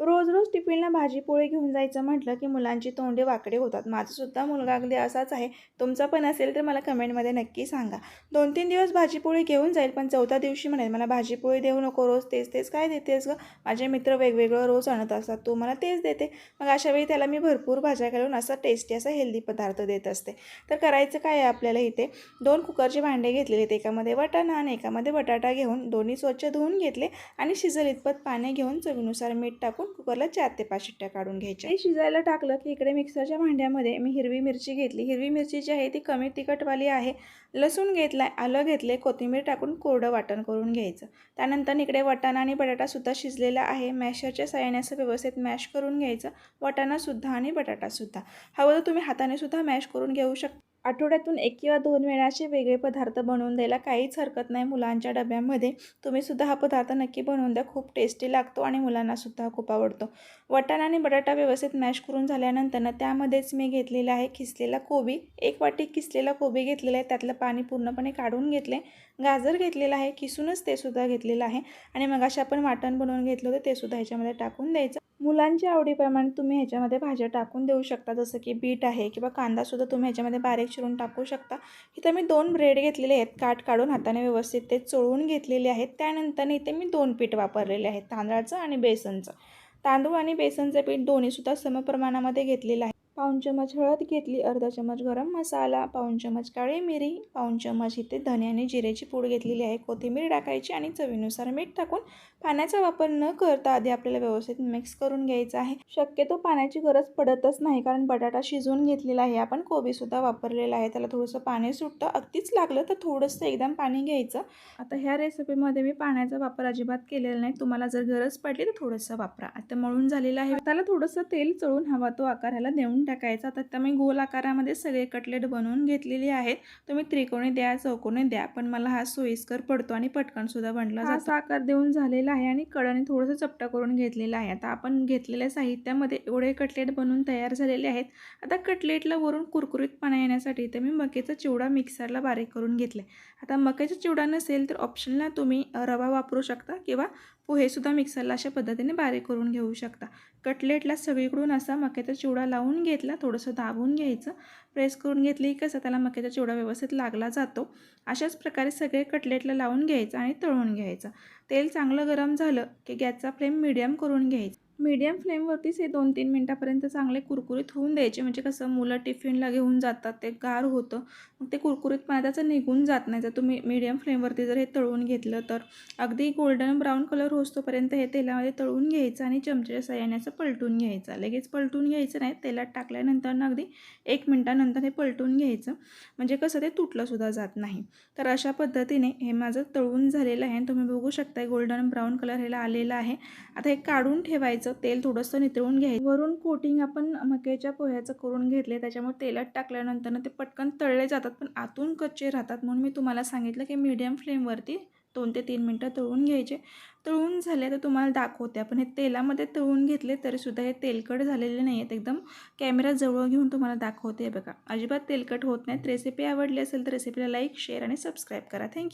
रोज रोज टिफिनला भाजी पोळी घेऊन जायचं म्हटलं की मुलांची तोंडे वाकडे होतात. माझासुद्धा मुलगा अगदी असाच आहे. तुमचा पण असेल तर मला कमेंटमध्ये नक्की सांगा. दोन तीन दिवस भाजीपोळी घेऊन जाईल पण चौथ्या दिवशी म्हणेल मला भाजीपोळी देऊ नको रोज तेच तेच काय देतेस गं? माझे मित्र वेगवेगळं रोज आणत असतात तू मला तेच देते. मग अशावेळी त्याला मी भरपूर भाज्या घालून असा टेस्टी असा हेल्दी पदार्थ देत असते. तर करायचं काय आहे आपल्याला इथे? दोन कुकरचे भांडे घेतलेले आहेत. एकामध्ये वाटाणा आणि एकामध्ये बटाटा घेऊन दोन्ही स्वच्छ धुवून घेतले आणि शिजल इतपत पाणी घेऊन चवीनुसार मीठ टाकून कुकरला चार ते पाच शिट्ट्या काढून घ्यायच्या. हे शिजायला टाकलं की इकडे मिक्सरच्या भांड्यामध्ये मी हिरवी मिरची घेतली. हिरवी मिरची जी आहे ती कमी तिखटवाली आहे. लसूण घेतला आहे आलं घेतले कोथिंबीर टाकून कोरडं वाटण करून घ्यायचं. त्यानंतर इकडे वटाणा आणि बटाटासुद्धा शिजलेला आहे. मॅशरच्या साह्याने असं व्यवस्थित मॅश करून घ्यायचं. वटाणासुद्धा आणि बटाटासुद्धा. हवं तर तुम्ही हाताने सुद्धा मॅश करून घेऊ शकता. आठवड्यातून एक किंवा दोन वेळा असे वेगळे पदार्थ बनवून द्यायला काहीच हरकत नाही. मुलांच्या डब्यामध्ये तुम्हीसुद्धा हा पदार्थ नक्की बनवून द्या. खूप टेस्टी लागतो आणि मुलांनासुद्धा खूप आवडतो. वटाणा आणि बटाटा व्यवस्थित मॅश करून झाल्यानंतर त्यामध्येच मी घेतलेला आहे किसलेला कोबी. एक वाटी किसलेला कोबी घेतलेला आहे. त्यातलं पाणी पूर्णपणे काढून घेतले. गाजर घेतलेलं आहे. किसूनच ते सुद्धा घेतलेलं आहे. आणि मग अशा आपण वाटण बनवून घेतलं होतं. ते सुद्धा ह्याच्यामध्ये टाकून द्यायचं. मुलांच्या आवडीप्रमाणे तुम्ही ह्याच्यामध्ये भाज्या टाकून देऊ शकता. जसं की बीट आहे किंवा कांदासुद्धा तुम्ही ह्याच्यामध्ये बारीक चिरून टाकू शकता. इथं मी दोन ब्रेड घेतलेले आहेत. काट काढून हाताने व्यवस्थित ते चोळून घेतलेले आहेत. त्यानंतर इथे मी दोन पीठ वापरलेले आहेत. तांदळाचं आणि बेसनचं. तांदूळ आणि बेसनचं पीठ दोन्हीसुद्धा समप्रमाणामध्ये घेतलेलं आहे. पाऊण चमच हळद घेतली अर्धा चमच गरम मसाला पाऊण चमच काळी मिरी पाऊण चमच इथे धने आणि जिरेची पूड घेतलेली आहे. कोथिंबीर टाकायची आणि चवीनुसार मीठ टाकून पाण्याचा वापर न करता आधी आपल्याला व्यवस्थित मिक्स करून घ्यायचा आहे. शक्यतो पाण्याची गरज पडतच नाही कारण बटाटा शिजवून घेतलेला आहे. आपण कोबीसुद्धा वापरलेला आहे. त्याला थोडंसं पाणी सुटतं अगदीच लागलं तर थोडंसं एकदम पाणी घ्यायचं. आता ह्या रेसिपीमध्ये मी पाण्याचा वापर अजिबात केलेला नाही. तुम्हाला जर गरज पडली तर थोडंसं वापरा. आता मळून झालेलं आहे. त्याला थोडंसं तेल चळून हवा तो आकाराला देऊन टाकायचा. तर मी गोल आकारामध्ये सगळे कटलेट बनवून घेतलेले आहेत. तुम्ही त्रिकोणी द्या चौकोनी द्या पण मला हा सोयीस्कर पडतो आणि पटकनसुद्धा बनला असा आकार देऊन झालेला आहे आणि कडाने थोडंसं चपटा करून घेतलेला आहे. आता आपण घेतलेल्या साहित्यामध्ये एवढे कटलेट बनवून तयार झालेले आहेत. आता कटलेटला वरून कुरकुरीतपणा येण्यासाठी इथे मी मकेचा चिवडा मिक्सरला बारीक करून घेतले आता मक्याचा चिवडा नसेल तर ऑप्शनला तुम्ही रवा वापरू शकता किंवा पोहेसुद्धा मिक्सरला अशा पद्धतीने बारीक करून घेऊ शकता. कटलेटला सगळीकडून असा मक्याचा चिवडा लावून घेतला थोडंसं दाबून घ्यायचं. प्रेस करून घेतली कसं त्याला मक्याचा चिवडा व्यवस्थित लागला जातो. अशाच प्रकारे सगळे कटलेटला लावून घ्यायचं आणि तळून घ्यायचं. तेल चांगलं गरम झालं की गॅसचा फ्लेम मिडियम करून घ्यायचा. मीडियम फ्लेमवरतीच हे दोन तीन मिनटापर्यंत चांगले कुरकुरीत होऊन द्यायचे. म्हणजे कसं मुलं टिफिनला घेऊन जातात ते गार होतं मग ते कुरकुरीतपणा त्याचं निघून जात नाही. जर तुम्ही मीडियम फ्लेमवरती जर हे तळून घेतलं तर अगदी गोल्डन ब्राऊन कलर होतोपर्यंत हे तेलामध्ये तळून घ्यायचं आणि चमच्याच्या सयान्याचं असं पलटून घ्यायचं. लगेच पलटून घ्यायचं नाही तेलात टाकल्यानंतर अगदी एक मिनटानंतर हे पलटून घ्यायचं. म्हणजे कसं ते तुटलंसुद्धा जात नाही. तर अशा पद्धतीने हे माझं तळून झालेलं आहे. तुम्ही बघू शकता गोल्डन ब्राऊन कलर ह्याला आलेला आहे. आता हे काढून ठेवायचं. तेल थोडंसं नितळून घ्यायचं. वरून कोटिंग आपण मक्याच्या पोह्याचं करून घेतले त्याच्यामुळे तेलात टाकल्यानंतर ते पटकन तळले जातात पण आतून कच्चे राहतात. म्हणून मी तुम्हाला सांगितलं की मीडियम फ्लेमवरती दोन ते तीन मिनटं तळून घ्यायचे. तळून झाले तर तुम्हाला दाखवते. आपण हे तेलामध्ये तळून घेतले तरीसुद्धा हे तेलकट झालेले नाही आहेत. एकदम कॅमेरा जवळ घेऊन तुम्हाला दाखवते बघा. अजिबात तेलकट होत नाहीत. रेसिपी आवडली असेल तर रेसिपीला लाईक शेअर आणि सबस्क्राईब करा. Thank you